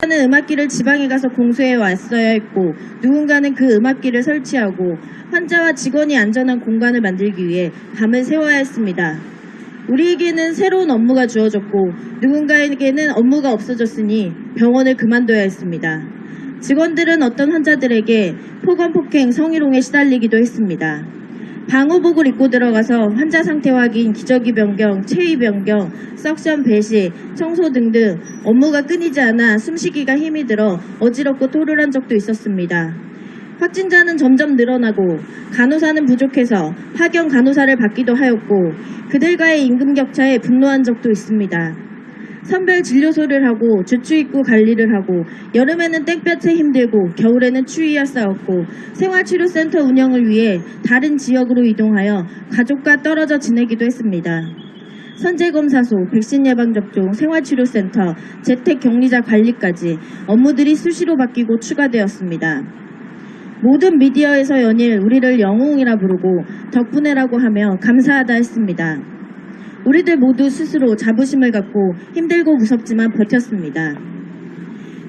누군가는 음악기를 지방에 가서 공수해 왔어야 했고 누군가는 그 음악기를 설치하고 환자와 직원이 안전한 공간을 만들기 위해 밤을 새워야 했습니다. 우리에게는 새로운 업무가 주어졌고 누군가에게는 업무가 없어졌으니 병원을 그만둬야 했습니다. 직원들은 어떤 환자들에게 폭언, 폭행, 성희롱에 시달리기도 했습니다. 방호복을 입고 들어가서 환자 상태 확인, 기저귀 변경, 체위 변경, 석션 배시, 청소 등등 업무가 끊이지 않아 숨쉬기가 힘이 들어 어지럽고 토를 한 적도 있었습니다. 확진자는 점점 늘어나고 간호사는 부족해서 파견 간호사를 받기도 하였고 그들과의 임금 격차에 분노한 적도 있습니다. 선별 진료소를 하고 주추 입구 관리를 하고 여름에는 땡볕에 힘들고 겨울에는 추위와 싸웠고 생활치료센터 운영을 위해 다른 지역으로 이동하여 가족과 떨어져 지내기도 했습니다. 선제검사소, 백신 예방접종, 생활치료센터, 재택격리자 관리까지 업무들이 수시로 바뀌고 추가되었습니다. 모든 미디어에서 연일 우리를 영웅이라 부르고 덕분에라고 하며 감사하다 했습니다. 우리들 모두 스스로 자부심을 갖고 힘들고 무섭지만 버텼습니다.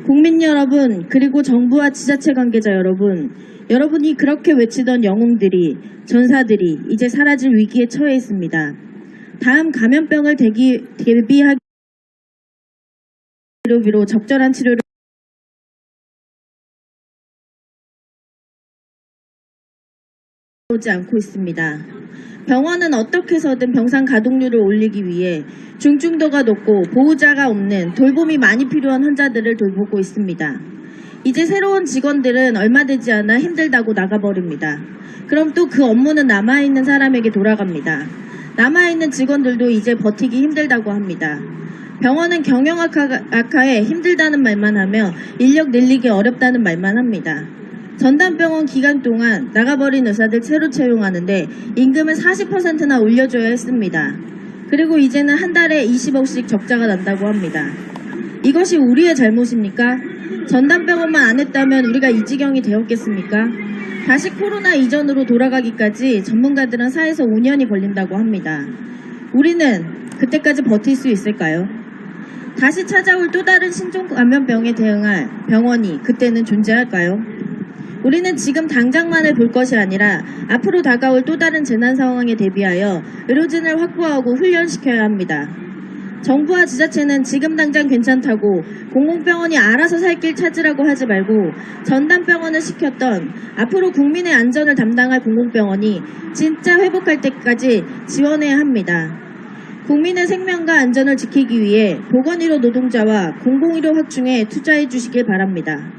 국민 여러분, 그리고 정부와 지자체 관계자 여러분, 여러분이 그렇게 외치던 영웅들이, 전사들이 이제 사라질 위기에 처해 있습니다. 다음 감염병을 대기, 대비하기 위로 적절한 치료를 오지 않고 있습니다. 병원은 어떻게 해서든 병상 가동률을 올리기 위해 중증도가 높고 보호자가 없는 돌봄이 많이 필요한 환자들을 돌보고 있습니다. 이제 새로운 직원들은 얼마 되지 않아 힘들다고 나가버립니다. 그럼 또 그 업무는 남아있는 사람에게 돌아갑니다. 남아있는 직원들도 이제 버티기 힘들다고 합니다. 병원은 경영 악화, 악화에 힘들다는 말만 하며 인력 늘리기 어렵다는 말만 합니다. 전담병원 기간 동안 나가버린 의사들 새로 채용하는데 임금을 40%나 올려줘야 했습니다. 그리고 이제는 한 달에 20억씩 적자가 난다고 합니다. 이것이 우리의 잘못입니까? 전담병원만 안 했다면 우리가 이 지경이 되었겠습니까? 다시 코로나 이전으로 돌아가기까지 전문가들은 4에서 5년이 걸린다고 합니다. 우리는 그때까지 버틸 수 있을까요? 다시 찾아올 또 다른 신종 감염병에 대응할 병원이 그때는 존재할까요? 우리는 지금 당장만을 볼 것이 아니라 앞으로 다가올 또 다른 재난 상황에 대비하여 의료진을 확보하고 훈련시켜야 합니다. 정부와 지자체는 지금 당장 괜찮다고 공공병원이 알아서 살 길 찾으라고 하지 말고 전담병원을 시켰던 앞으로 국민의 안전을 담당할 공공병원이 진짜 회복할 때까지 지원해야 합니다. 국민의 생명과 안전을 지키기 위해 보건의료 노동자와 공공의료 확충에 투자해 주시길 바랍니다.